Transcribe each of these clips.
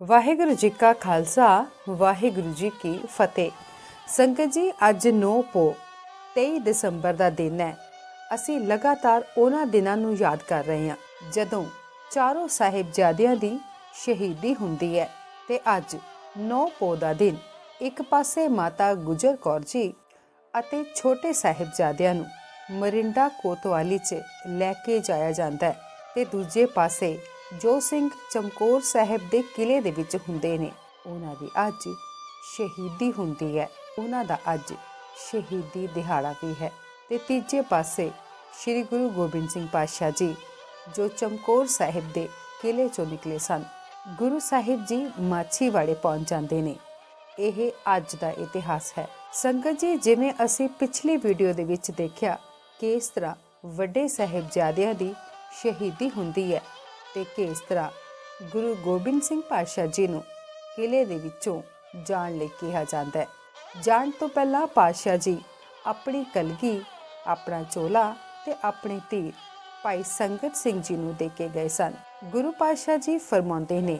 ਵਾਹਿਗੁਰੂ ਜੀ ਕਾ ਖਾਲਸਾ, ਵਾਹਿਗੁਰੂ ਜੀ ਕੀ ਫਤਿਹ। ਸੰਗਤ ਜੀ, ਅੱਜ 9 ਪੋ 23 ਦਸੰਬਰ ਦਾ ਦਿਨ ਹੈ। ਅਸੀਂ ਲਗਾਤਾਰ ਉਹਨਾਂ ਦਿਨਾਂ ਨੂੰ ਯਾਦ ਕਰ ਰਹੇ ਹਾਂ, ਜਦੋਂ ਚਾਰੋਂ ਸਾਹਿਬਜ਼ਾਦਿਆਂ ਦੀ ਸ਼ਹੀਦੀ ਹੁੰਦੀ ਹੈ ਤੇ ਅੱਜ 9 ਪੋ ਦਾ ਦਿਨ ਇੱਕ ਪਾਸੇ ਮਾਤਾ ਗੁਜਰ ਕੌਰ ਜੀ ਅਤੇ ਛੋਟੇ ਸਾਹਿਬਜ਼ਾਦਿਆਂ ਨੂੰ ਮਰਿੰਡਾ ਕੋਤਵਾਲੀ 'ਚ ਲੈ ਕੇ ਜਾਇਆ ਜਾਂਦਾ ਹੈ ਤੇ ਦੂਜੇ ਪਾਸੇ ਜੋ ਸਿੰਘ ਚਮਕੌਰ ਸਾਹਿਬ ਦੇ ਕਿਲੇ ਦੇ ਵਿੱਚ ਹੁੰਦੇ ਨੇ, ਉਹਨਾਂ ਦੀ ਅੱਜ ਸ਼ਹੀਦੀ ਹੁੰਦੀ ਹੈ। ਉਹਨਾਂ ਦਾ ਅੱਜ ਸ਼ਹੀਦੀ ਦਿਹਾੜਾ ਵੀ ਹੈ। ਤੇ ਤੀਜੇ ਪਾਸੇ ਸ੍ਰੀ ਗੁਰੂ ਗੋਬਿੰਦ ਸਿੰਘ ਪਾਤਸ਼ਾਹ ਜੀ, ਜੋ ਚਮਕੌਰ ਸਾਹਿਬ ਦੇ ਕਿਲੇ ਚੋਂ ਨਿਕਲੇ ਸਨ, ਗੁਰੂ ਸਾਹਿਬ ਜੀ ਮਾਛੀਵਾੜੇ ਪਹੁੰਚ ਜਾਂਦੇ ਨੇ। ਇਹ ਅੱਜ ਦਾ ਇਤਿਹਾਸ ਹੈ। ਸੰਗਤ ਜੀ, ਜਿਵੇਂ ਅਸੀਂ ਪਿਛਲੀ ਵੀਡੀਓ ਦੇ ਵਿੱਚ ਦੇਖਿਆ ਕਿ ਇਸ ਤਰ੍ਹਾਂ ਵੱਡੇ ਸਾਹਿਬਜ਼ਾਦਿਆਂ ਦੀ ਸ਼ਹੀਦੀ ਹੁੰਦੀ ਹੈ। ਤੇ ਕਿਸ ਗੁਰੂ ਗੋਬਿੰਦ ਸਿੰਘ ਪਾਤਸ਼ਾਹ ਜੀ ਨੂੰ ਕਿਲੇ ਦੇ ਵਿੱਚੋਂ ਜਾਣ ਲਈ ਕਿਹਾ ਜਾਂਦਾ ਹੈ। ਜਾਣ ਤੋਂ ਪਹਿਲਾਂ ਪਾਤਸ਼ਾਹ ਜੀ ਆਪਣੀ ਕਲਗੀ, ਆਪਣਾ ਚੋਲਾ ਤੇ ਆਪਣੇ ਧੀਰ ਭਾਈ ਸੰਗਤ ਸਿੰਘ ਜੀ ਨੂੰ ਦੇ ਕੇ ਗਏ ਸਨ। ਗੁਰੂ ਪਾਤਸ਼ਾਹ ਜੀ ਫਰਮਾਉਂਦੇ ਨੇ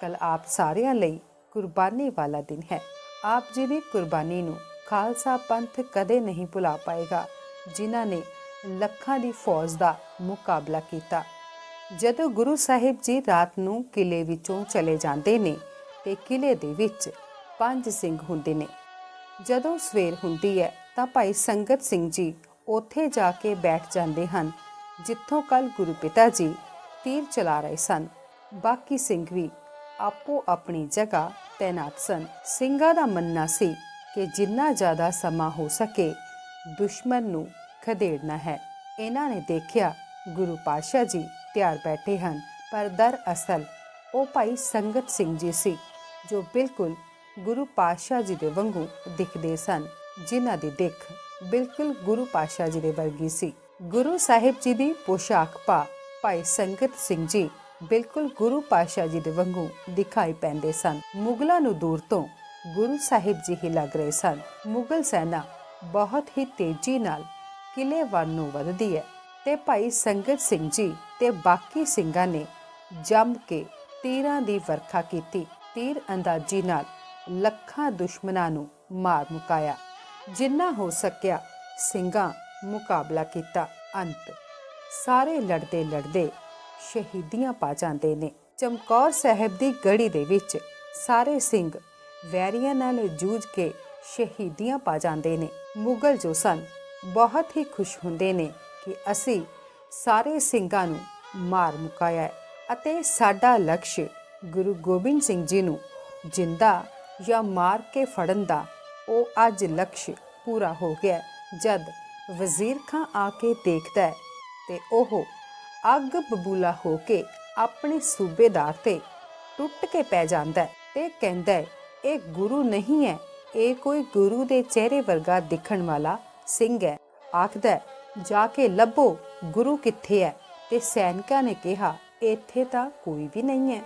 ਕੱਲ ਆਪ ਸਾਰਿਆਂ ਲਈ ਕੁਰਬਾਨੀ ਵਾਲਾ ਦਿਨ ਹੈ। ਆਪ ਜੀ ਦੀ ਕੁਰਬਾਨੀ ਨੂੰ ਖਾਲਸਾ ਪੰਥ ਕਦੇ ਨਹੀਂ ਭੁਲਾ ਪਾਏਗਾ, ਜਿਨ੍ਹਾਂ ਨੇ ਲੱਖਾਂ ਦੀ ਫੌਜ ਦਾ ਮੁਕਾਬਲਾ ਕੀਤਾ। ਜਦੋਂ ਗੁਰੂ ਸਾਹਿਬ ਜੀ ਰਾਤ ਨੂੰ ਕਿਲੇ ਵਿੱਚੋਂ ਚਲੇ ਜਾਂਦੇ ਨੇ ਤੇ ਕਿਲੇ ਦੇ ਵਿੱਚ ਪੰਜ ਸਿੰਘ ਹੁੰਦੇ ਨੇ। ਜਦੋਂ ਸਵੇਰ ਹੁੰਦੀ ਹੈ ਤਾਂ ਭਾਈ ਸੰਗਤ ਸਿੰਘ ਜੀ ਉੱਥੇ ਜਾ ਕੇ ਬੈਠ ਜਾਂਦੇ ਹਨ, ਜਿੱਥੋਂ ਕੱਲ ਗੁਰੂ ਪਿਤਾ ਜੀ ਤੀਰ ਚਲਾ ਰਹੇ ਸਨ। ਬਾਕੀ ਸਿੰਘ ਵੀ ਆਪੋ ਆਪਣੀ ਜਗ੍ਹਾ ਤੈਨਾਤ ਸਨ। ਸਿੰਘਾਂ ਦਾ ਮੰਨਣਾ ਸੀ ਕਿ ਜਿੰਨਾ ਜ਼ਿਆਦਾ ਸਮਾਂ ਹੋ ਸਕੇ ਦੁਸ਼ਮਣ ਨੂੰ ਖਦੇੜਨਾ ਹੈ। ਇਹਨਾਂ ਨੇ ਦੇਖਿਆ ਗੁਰੂ ਪਾਤਸ਼ਾਹ ਜੀ ਤਿਆਰ ਬੈਠੇ ਹਨ, ਪਰ ਦਰ ਅਸਲ, ਉਹ ਭਾਈ ਸੰਗਤ ਸਿੰਘ ਜੀ ਸੀ, ਜੋ ਬਿਲਕੁਲ ਗੁਰੂ ਪਾਤਸ਼ਾਹ ਜੀ ਦੇ ਵਾਂਗੂ ਦਿਖਦੇ ਸਨ, ਜਿਨ੍ਹਾਂ ਦੀ ਦਿੱਖ ਬਿਲਕੁਲ ਗੁਰੂ ਪਾਤਸ਼ਾਹ ਜੀ ਦੇ ਵਰਗੀ ਸੀ। ਗੁਰੂ ਸਾਹਿਬ ਜੀ ਦੀ ਪੋਸ਼ਾਕ ਪਾ ਭਾਈ ਸੰਗਤ ਸਿੰਘ ਜੀ ਬਿਲਕੁਲ ਗੁਰੂ ਪਾਤਸ਼ਾਹ ਜੀ ਦੇ ਵਾਂਗੂ ਦਿਖਾਈ ਪੈਂਦੇ ਸਨ। ਮੁਗਲਾਂ ਨੂੰ ਦੂਰ ਤੋਂ ਗੁਰੂ ਸਾਹਿਬ ਜੀ ਹੀ ਲੱਗ ਰਹੇ ਸਨ। ਮੁਗਲ ਸੈਨਾ ਬਹੁਤ ਹੀ ਤੇਜ਼ੀ ਨਾਲ ਕਿਲੇ ਵੱਲ ਨੂੰ ਵੱਧਦੀ ਹੈ ਤੇ ਭਾਈ ਸੰਗਤ ਸਿੰਘ ਜੀ ਤੇ ਬਾਕੀ ਸਿੰਘਾਂ ਨੇ ਜੰਮ ਕੇ ਤੀਰਾਂ ਦੀ ਵਰਖਾ ਕੀਤੀ। ਤੀਰ ਅੰਦਾਜ਼ੀ ਨਾਲ ਲੱਖਾਂ ਦੁਸ਼ਮਣਾਂ ਨੂੰ ਮਾਰ ਮੁਕਾਇਆ। ਜਿੰਨਾ ਹੋ ਸਕਿਆ ਸਿੰਘਾਂ ਮੁਕਾਬਲਾ ਕੀਤਾ। ਅੰਤ ਸਾਰੇ ਲੜਦੇ ਲੜਦੇ ਸ਼ਹੀਦੀਆਂ ਪਾ ਜਾਂਦੇ ਨੇ। ਚਮਕੌਰ ਸਾਹਿਬ ਦੀ ਗੜੀ ਦੇ ਵਿੱਚ ਸਾਰੇ ਸਿੰਘ ਵੈਰੀਆਂ ਨਾਲ ਜੂਝ ਕੇ ਸ਼ਹੀਦੀਆਂ ਪਾ ਜਾਂਦੇ ਨੇ। ਮੁਗਲ ਜੋ ਸਨ ਬਹੁਤ ਹੀ ਖੁਸ਼ ਹੁੰਦੇ ਨੇ ਕਿ ਅਸੀਂ ਸਾਰੇ ਸਿੰਘਾਂ ਨੂੰ ਮਾਰ ਮੁਕਾਇਆ ਹੈ ਅਤੇ ਸਾਡਾ ਲਕਸ਼ ਗੁਰੂ ਗੋਬਿੰਦ ਸਿੰਘ ਜੀ ਨੂੰ ਜਿੰਦਾ ਜਾਂ ਮਾਰ ਕੇ ਫੜਨ ਦਾ ਉਹ ਅੱਜ ਲਕਸ਼ ਪੂਰਾ ਹੋ ਗਿਆ ਜਦ ਵਜ਼ੀਰ ਖਾਂ ਆ ਕੇ ਦੇਖਦਾ ਹੈ ਤੇ ਉਹ ਅੱਗ ਬਬੂਲਾ ਹੋ ਕੇ ਆਪਣੇ ਸੂਬੇਦਾਰ ਤੇ ਟੁੱਟ ਕੇ ਪੈ ਜਾਂਦਾ ਹੈ ਤੇ ਕਹਿੰਦਾ ਹੈ, ਇਹ ਗੁਰੂ ਨਹੀਂ ਹੈ, ਇਹ ਕੋਈ ਗੁਰੂ ਦੇ ਚਿਹਰੇ ਵਰਗਾ ਦਿਖਣ ਵਾਲਾ ਸਿੰਘ ਹੈ। ਆਖਦਾ ਜਾ ਕੇ ਲੱਭੋ, ਗੁਰੂ ਕਿੱਥੇ ਹੈ ਤੇ ਸੈਨਿਕਾਂ ਨੇ ਕਿਹਾ, ਇੱਥੇ ਤਾਂ ਕੋਈ ਵੀ ਨਹੀਂ ਹੈ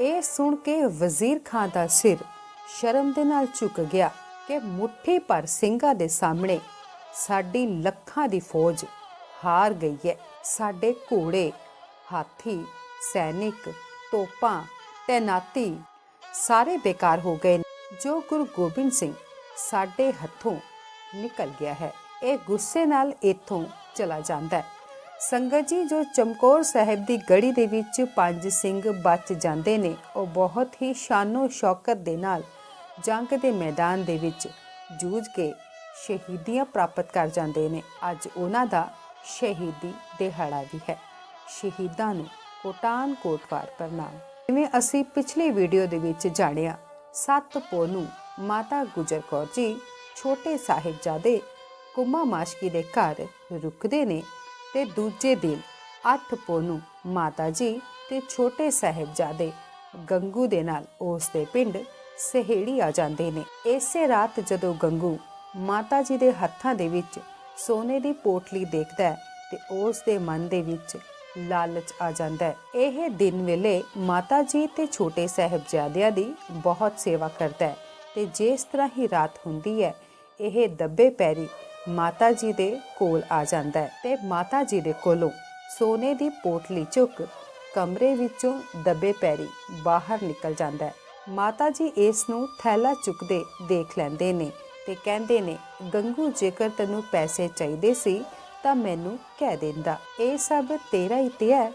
ਇਹ ਸੁਣ ਕੇ ਵਜ਼ੀਰ ਖਾਨ ਦਾ ਸਿਰ ਸ਼ਰਮ ਦੇ ਨਾਲ ਝੁਕ ਗਿਆ ਕਿ ਮੁੱਠੀ ਪਰ ਸਿੰਘਾਂ ਦੇ ਸਾਹਮਣੇ ਸਾਡੀ ਲੱਖਾਂ ਦੀ ਫੌਜ ਹਾਰ ਗਈ ਹੈ ਸਾਡੇ ਘੋੜੇ, ਹਾਥੀ, ਸੈਨਿਕ, ਤੋਪਾਂ, ਤੈਨਾਤੀ ਸਾਰੇ ਬੇਕਾਰ ਹੋ ਗਏ ਨੇ। ਜੋ ਗੁਰੂ ਗੋਬਿੰਦ ਸਿੰਘ ਸਾਡੇ ਹੱਥੋਂ ਨਿਕਲ ਗਿਆ ਹੈ। ਇਹ ਗੁੱਸੇ ਨਾਲ ਇੱਥੋਂ ਚਲਾ ਜਾਂਦਾ ਹੈ। ਸੰਗਤ ਜੀ, ਜੋ ਚਮਕੌਰ ਸਾਹਿਬ ਦੀ ਗੜੀ ਦੇ ਵਿੱਚ ਪੰਜ ਸਿੰਘ ਬਚ ਜਾਂਦੇ ਨੇ, ਉਹ ਬਹੁਤ ਹੀ ਸ਼ਾਨੋ ਸ਼ੌਕਤ ਦੇ ਨਾਲ ਜੰਗ ਦੇ ਮੈਦਾਨ ਦੇ ਵਿੱਚ ਜੂਝ ਕੇ ਸ਼ਹੀਦੀਆਂ ਪ੍ਰਾਪਤ ਕਰ ਜਾਂਦੇ ਨੇ। ਅੱਜ ਉਹਨਾਂ ਦਾ ਸ਼ਹੀਦੀ ਦਿਹਾੜਾ ਵੀ ਹੈ। ਸ਼ਹੀਦਾਂ ਨੂੰ ਕੋਟਾਨ ਕੋਟਵਾਰ ਪ੍ਰਣਾਮ। ਜਿਵੇਂ ਅਸੀਂ ਪਿਛਲੀ ਵੀਡੀਓ ਦੇ ਵਿੱਚ ਜਾਣਿਆ, ਸੱਤ ਪੋਨੂੰ ਮਾਤਾ ਗੁਜਰ ਕੌਰ ਜੀ, ਛੋਟੇ ਸਾਹਿਬਜ਼ਾਦੇ ਕੁਮਾ ਮਾਸ਼ਕੀ ਦੇ ਘਰ ਰੁਕਦੇ ਨੇ ਤੇ ਦੂਜੇ ਦਿਨ ਅੱਠ ਪੋਨੂੰ ਮਾਤਾ ਜੀ ਤੇ ਛੋਟੇ ਸਾਹਿਬਜ਼ਾਦੇ ਗੰਗੂ ਦੇ ਨਾਲ ਉਸ ਦੇ ਪਿੰਡ ਸਹੇੜੀ ਆ ਜਾਂਦੇ ਨੇ। ਇਸੇ ਰਾਤ ਜਦੋਂ ਗੰਗੂ ਮਾਤਾ ਜੀ ਦੇ ਹੱਥਾਂ ਦੇ ਵਿੱਚ ਸੋਨੇ ਦੀ ਪੋਟਲੀ ਦੇਖਦਾ ਹੈ ਤੇ ਉਸ ਦੇ ਮਨ ਦੇ ਵਿੱਚ ਲਾਲਚ ਆ ਜਾਂਦਾ ਹੈ। ਇਹ ਦਿਨ ਵੇਲੇ ਮਾਤਾ ਜੀ ਤੇ ਛੋਟੇ ਸਾਹਿਬਜ਼ਾਦਿਆਂ ਦੀ ਬਹੁਤ ਸੇਵਾ ਕਰਦਾ ਹੈ ਤੇ ਜਿਸ ਤਰ੍ਹਾਂ ਹੀ ਰਾਤ ਹੁੰਦੀ ਹੈ, ਇਹ ਦੱਬੇ ਪੈਰੀ ਮਾਤਾ ਜੀ ਦੇ ਕੋਲ ਆ ਜਾਂਦਾ ਹੈ ਤੇ ਮਾਤਾ ਜੀ ਦੇ ਕੋਲੋਂ ਸੋਨੇ ਦੀ ਪੋਟਲੀ ਚੁੱਕ ਕਮਰੇ ਵਿੱਚੋਂ ਦੱਬੇ ਪੈਰੀ ਬਾਹਰ ਨਿਕਲ ਜਾਂਦਾ ਹੈ। ਮਾਤਾ ਜੀ ਇਸ ਨੂੰ ਥੈਲਾ ਚੁੱਕਦੇ ਦੇਖ ਲੈਂਦੇ ਨੇ ਤੇ ਕਹਿੰਦੇ ਨੇ, ਗੰਗੂ, ਜੇਕਰ ਤੈਨੂੰ ਪੈਸੇ ਚਾਹੀਦੇ ਸੀ ਤਾਂ ਮੈਨੂੰ ਕਹਿ ਦਿੰਦਾ। ਇਹ ਸਭ ਤੇਰਾ ਹੀ ਤੇ ਹੈ।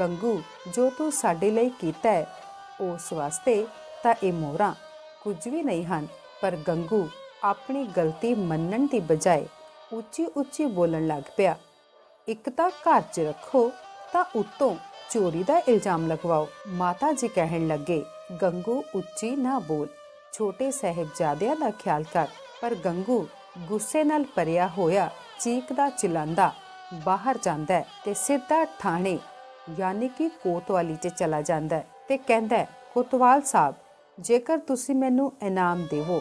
ਗੰਗੂ, ਜੋ ਤੂੰ ਸਾਡੇ ਲਈ ਕੀਤਾ ਹੈ ਉਸ ਵਾਸਤੇ ਤਾਂ ਇਹ ਮੋਹਰਾਂ ਕੁਝ ਵੀ ਨਹੀਂ ਹਨ, ਪਰ ਗੰਗੂ ਆਪਣੀ ਗਲਤੀ ਮੰਨਣ ਦੀ ਬਜਾਏ ਉੱਚੀ ਉੱਚੀ ਬੋਲਣ ਲੱਗ ਪਿਆ। ਇੱਕ ਤਾਂ ਘਰ 'ਚ ਰੱਖੋ, ਤਾਂ ਉੱਤੋਂ ਚੋਰੀ ਦਾ ਇਲਜ਼ਾਮ ਲਗਵਾਓ। ਮਾਤਾ ਜੀ ਕਹਿਣ ਲੱਗੇ, ਗੰਗੂ, ਉੱਚੀ ਨਾ ਬੋਲ। ਛੋਟੇ ਸਾਹਿਬਜ਼ਾਦਿਆਂ ਦਾ ਖਿਆਲ ਕਰ। ਪਰ ਗੰਗੂ ਗੁੱਸੇ ਨਾਲ ਭਰਿਆ ਹੋਇਆ, ਚੀਕਦਾ ਚਿਲਾਂਦਾ ਬਾਹਰ ਜਾਂਦਾ ਹੈ ਤੇ ਸਿੱਧਾ ਥਾਣੇ ਯਾਨੀ ਕਿ ਕੋਤਵਾਲੀ 'ਚ ਚਲਾ ਜਾਂਦਾ ਹੈ ਤੇ ਕਹਿੰਦਾ ਕੋਤਵਾਲ ਸਾਹਿਬ, ਜੇਕਰ ਤੁਸੀਂ ਮੈਨੂੰ ਇਨਾਮ ਦੇਵੋ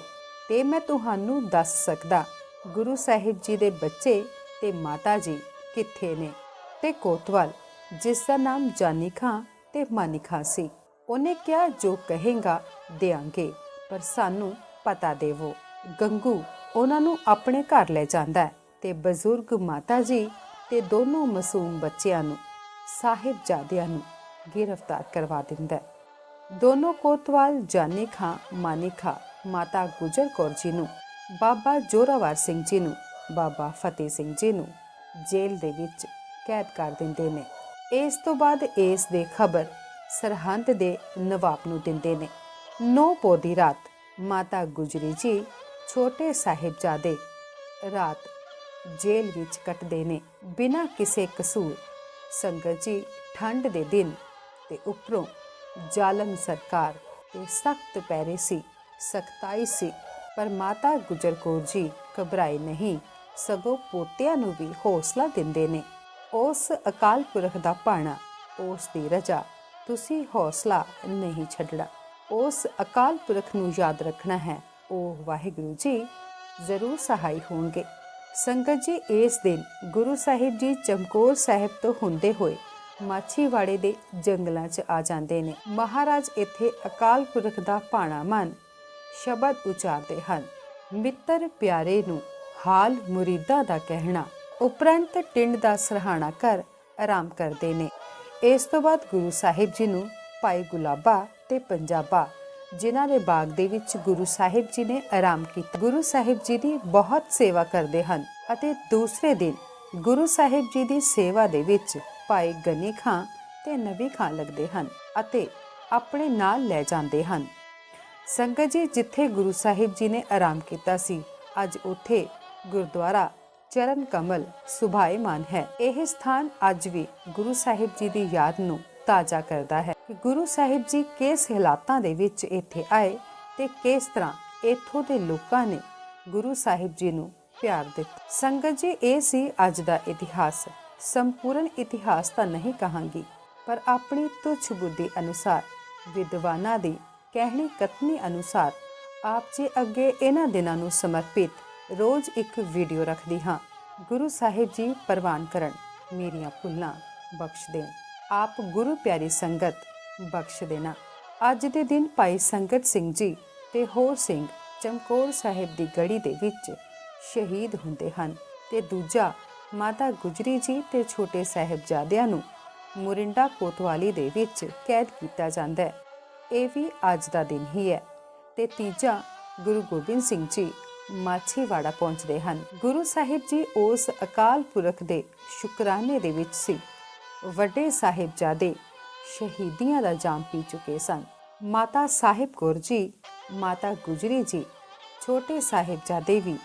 ਤੇ ਮੈਂ ਤੁਹਾਨੂੰ ਦੱਸ ਸਕਦਾ, ਗੁਰੂ ਸਾਹਿਬ ਜੀ ਦੇ ਬੱਚੇ ਤੇ ਮਾਤਾ ਜੀ ਕਿੱਥੇ ਨੇ? ਤੇ ਕੋਤਵਾਲ, ਜਿਸ ਦਾ ਨਾਮ ਜਾਨੀ ਖਾਂ ਤੇ ਮਾਨੀ ਖਾਂ ਸੀ, ਉਹਨੇ ਕਿਹਾ, ਜੋ ਕਹੇਗਾ ਦੇਾਂਗੇ ਪਰ ਸਾਨੂੰ ਪਤਾ ਦੇਵੋ। ਗੰਗੂ ਉਹਨਾਂ ਨੂੰ ਆਪਣੇ ਘਰ ਲੈ ਜਾਂਦਾ ਹੈ ਤੇ ਬਜ਼ੁਰਗ ਮਾਤਾ ਜੀ ਤੇ ਦੋਨੋਂ ਮਾਸੂਮ ਬੱਚਿਆਂ ਨੂੰ, ਸਾਹਿਬਜ਼ਾਦਿਆਂ ਨੂੰ ਗ੍ਰਿਫਤਾਰ ਕਰਵਾ ਦਿੰਦਾ ਦੋਨੋਂ ਕੋਤਵਾਲ ਜਾਨੀ ਖਾਂ ਮਾਨੀ ਖਾਂ ਮਾਤਾ ਗੁਜਰ ਕੌਰ ਜੀ ਨੂੰ ਬਾਬਾ ਜੋਰਾਵਰ ਸਿੰਘ ਜੀ ਨੂੰ ਬਾਬਾ ਫਤਿਹ ਸਿੰਘ ਜੀ ਨੂੰ ਜੇਲ੍ਹ ਦੇ ਵਿੱਚ ਕੈਦ ਕਰ ਦਿੰਦੇ ਨੇ ਇਸ ਤੋਂ ਬਾਅਦ ਇਸ ਦੇ ਖਬਰ ਸਰਹੰਦ ਦੇ ਨਵਾਬ ਨੂੰ ਦਿੰਦੇ ਨੇ ਨੌ ਪੋਦੀ ਰਾਤ ਮਾਤਾ ਗੁਜਰੀ ਜੀ ਛੋਟੇ ਸਾਹਿਬਜ਼ਾਦੇ ਰਾਤ ਜੇਲ੍ਹ ਵਿੱਚ ਕੱਟਦੇ ਨੇ ਬਿਨਾਂ ਕਿਸੇ ਕਸੂਰ ਸੰਗਤ ਜੀ ਠੰਡ ਦੇ ਦਿਨ ਤੇ ਉੱਪਰੋਂ ਜ਼ਾਲਮ ਸਰਕਾਰ ਤੇ ਸਖਤ ਪੈਰੇ ਸੀ ਸਖਤਾਈ ਸੀ, ਪਰ ਮਾਤਾ ਗੁਜਰ ਕੌਰ ਜੀ ਘਬਰਾਏ ਨਹੀਂ, ਸਗੋਂ ਪੋਤਿਆਂ ਨੂੰ ਵੀ ਹੌਸਲਾ ਦਿੰਦੇ ਨੇ। ਉਸ ਅਕਾਲ ਪੁਰਖ ਦਾ ਪਾਣਾ ਉਸ ਦੀ ਰਜਾ, ਤੁਸੀਂ ਹੌਸਲਾ ਨਹੀਂ ਛੱਡਣਾ। ਉਸ ਅਕਾਲ ਪੁਰਖ ਨੂੰ ਯਾਦ ਰੱਖਣਾ ਹੈ, ਉਹ ਵਾਹਿਗੁਰੂ ਜੀ ਜ਼ਰੂਰ ਸਹਾਈ ਹੋਣਗੇ। ਸੰਗਤ ਜੀ, ਇਸ ਦਿਨ ਗੁਰੂ ਸਾਹਿਬ ਜੀ ਚਮਕੌਰ ਸਾਹਿਬ ਤੋਂ ਹੁੰਦੇ ਹੋਏ ਮਾਛੀਵਾੜੇ ਦੇ ਜੰਗਲਾਂ 'ਚ ਆ ਜਾਂਦੇ ਨੇ। ਮਹਾਰਾਜ ਇੱਥੇ ਅਕਾਲ ਪੁਰਖ ਦਾ ਭਾਣਾ ਮੰਨ ਸ਼ਬਦ ਉਚਾਰਦੇ ਹਨ। ਮਿੱਤਰ ਪਿਆਰੇ ਨੂੰ ਹਾਲ ਮੁਰੀਦਾਂ ਦਾ ਕਹਿਣਾ, ਉਪਰੰਤ ਟਿੰਡ ਦਾ ਸਰਹਾਣਾ ਕਰ ਆਰਾਮ ਕਰਦੇ ਨੇ। ਇਸ ਤੋਂ ਬਾਅਦ ਗੁਰੂ ਸਾਹਿਬ ਜੀ ਨੂੰ ਭਾਈ ਗੁਲਾਬਾ ਤੇ ਪੰਜਾਬਾ, ਜਿਨ੍ਹਾਂ ਦੇ ਬਾਗ ਦੇ ਵਿੱਚ ਗੁਰੂ ਸਾਹਿਬ ਜੀ ਨੇ ਆਰਾਮ ਕੀਤਾ। ਗੁਰੂ ਸਾਹਿਬ ਜੀ ਦੀ ਬਹੁਤ ਸੇਵਾ ਕਰਦੇ ਹਨ ਅਤੇ ਦੂਸਰੇ ਦਿਨ ਗੁਰੂ ਸਾਹਿਬ ਜੀ ਦੀ ਸੇਵਾ ਦੇ ਵਿੱਚ ਭਾਈ ਗਨੀ ਖਾਂ ਤੇ ਨਬੀ ਖਾਂ ਲੱਗਦੇ ਹਨ ਅਤੇ ਆਪਣੇ ਨਾਲ ਲੈ ਜਾਂਦੇ ਹਨ। ਸੰਗਤ ਜੀ ਜਿੱਥੇ ਗੁਰੂ ਸਾਹਿਬ ਜੀ ਨੇ ਆਰਾਮ ਕੀਤਾ ਸੀ, ਅੱਜ ਉੱਥੇ ਗੁਰਦੁਆਰਾ ਚਰਨ ਕਮਲ ਸੁਭਾਏਮਾਨ ਹੈ। ਇਹ ਸਥਾਨ ਅੱਜ ਵੀ ਗੁਰੂ ਸਾਹਿਬ ਜੀ ਦੀ ਯਾਦ ਨੂੰ ਤਾਜ਼ਾ ਕਰਦਾ ਹੈ ਕਿ ਗੁਰੂ ਸਾਹਿਬ ਜੀ ਕਿਸ ਹਾਲਾਤਾਂ ਦੇ ਵਿੱਚ ਇੱਥੇ ਆਏ ਤੇ ਕਿਸ ਤਰ੍ਹਾਂ ਇੱਥੋਂ ਦੇ ਲੋਕਾਂ ਨੇ ਗੁਰੂ ਸਾਹਿਬ ਜੀ ਨੂੰ ਪਿਆਰ ਦਿੱਤਾ। ਸੰਗਤ ਜੀ, ਇਹ ਸੀ ਅੱਜ ਦਾ ਇਤਿਹਾਸ। ਸੰਪੂਰਨ ਇਤਿਹਾਸ ਤਾਂ ਨਹੀਂ ਕਹਾਂਗੀ, ਪਰ ਆਪਣੀ ਤੁੱਛ ਬੁੱਧੀ ਅਨੁਸਾਰ ਵਿਦਵਾਨਾਂ ਦੀ ਕਹਿਣੀ ਕਥਨੀ ਅਨੁਸਾਰ ਆਪ ਜੀ ਅੱਗੇ ਇਹਨਾਂ ਦਿਨਾਂ ਨੂੰ ਸਮਰਪਿਤ ਰੋਜ਼ ਇੱਕ ਵੀਡੀਓ ਰੱਖਦੀ ਹਾਂ। ਗੁਰੂ ਸਾਹਿਬ ਜੀ ਪ੍ਰਵਾਨ ਕਰਨ, ਮੇਰੀਆਂ ਭੁੱਲਾਂ ਬਖਸ਼ ਦੇਣ। ਆਪ ਗੁਰੂ ਪਿਆਰੀ ਸੰਗਤ ਬਖਸ਼ ਦੇਣਾ। ਅੱਜ ਦੇ ਦਿਨ ਭਾਈ ਸੰਗਤ ਸਿੰਘ ਜੀ ਤੇ ਹੋਰ ਸਿੰਘ ਚਮਕੌਰ ਸਾਹਿਬ ਦੀ ਗੜੀ ਦੇ ਵਿੱਚ ਸ਼ਹੀਦ ਹੁੰਦੇ ਹਨ ਤੇ ਦੂਜਾ ਮਾਤਾ ਗੁਜਰੀ ਜੀ ਤੇ ਛੋਟੇ ਸਾਹਿਬਜ਼ਾਦਿਆਂ ਨੂੰ ਮੁਰਿੰਡਾ ਕੋਤਵਾਲੀ ਦੇ ਵਿੱਚ ਕੈਦ ਕੀਤਾ ਜਾਂਦਾ ਹੈ। ਇਹ ਵੀ ਅੱਜ ਦਾ ਦਿਨ ਹੀ ਹੈ। ਤੇ ਤੀਜਾ, ਗੁਰੂ ਗੋਬਿੰਦ ਸਿੰਘ ਜੀ ਮਾਛੀਵਾੜਾ ਪਹੁੰਚਦੇ ਹਨ। ਗੁਰੂ ਸਾਹਿਬ ਜੀ ਉਸ ਅਕਾਲ ਪੁਰਖ ਦੇ ਸ਼ੁਕਰਾਨੇ ਦੇ ਵਿੱਚ ਸੀ। ਵੱਡੇ ਸਾਹਿਬਜ਼ਾਦੇ ਸ਼ਹੀਦੀਆਂ ਦਾ ਜਾਮ ਪੀ ਚੁੱਕੇ ਸਨ। ਮਾਤਾ ਸਾਹਿਬ ਕੌਰ ਜੀ, ਮਾਤਾ ਗੁਜਰੀ ਜੀ, ਛੋਟੇ ਸਾਹਿਬਜ਼ਾਦੇ ਵੀ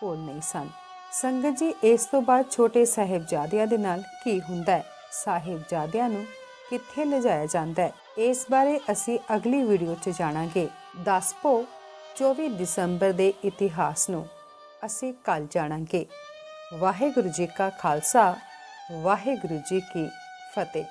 ਕੋਲ ਨਹੀਂ ਸਨ। ਸੰਗਤ ਜੀ, ਇਸ ਤੋਂ ਬਾਅਦ ਛੋਟੇ ਸਾਹਿਬਜ਼ਾਦਿਆਂ ਦੇ ਨਾਲ ਕੀ ਹੁੰਦਾ ਹੈ? ਸਾਹਿਬਜ਼ਾਦਿਆਂ ਨੂੰ ਕਿੱਥੇ ਲਿਜਾਇਆ ਜਾਂਦਾ ਹੈ? ਇਸ ਬਾਰੇ ਅਸੀਂ ਅਗਲੀ ਵੀਡੀਓ 'ਚ ਜਾਣਾਂਗੇ। ਦਸਪੋ 24 ਦਸੰਬਰ ਦੇ ਇਤਿਹਾਸ ਨੂੰ ਅਸੀਂ ਕੱਲ ਜਾਣਾਂਗੇ। ਵਾਹਿਗੁਰੂ ਜੀ ਕਾ ਖਾਲਸਾ, ਵਾਹਿਗੁਰੂ ਜੀ ਕੀ ਫਤਿਹ।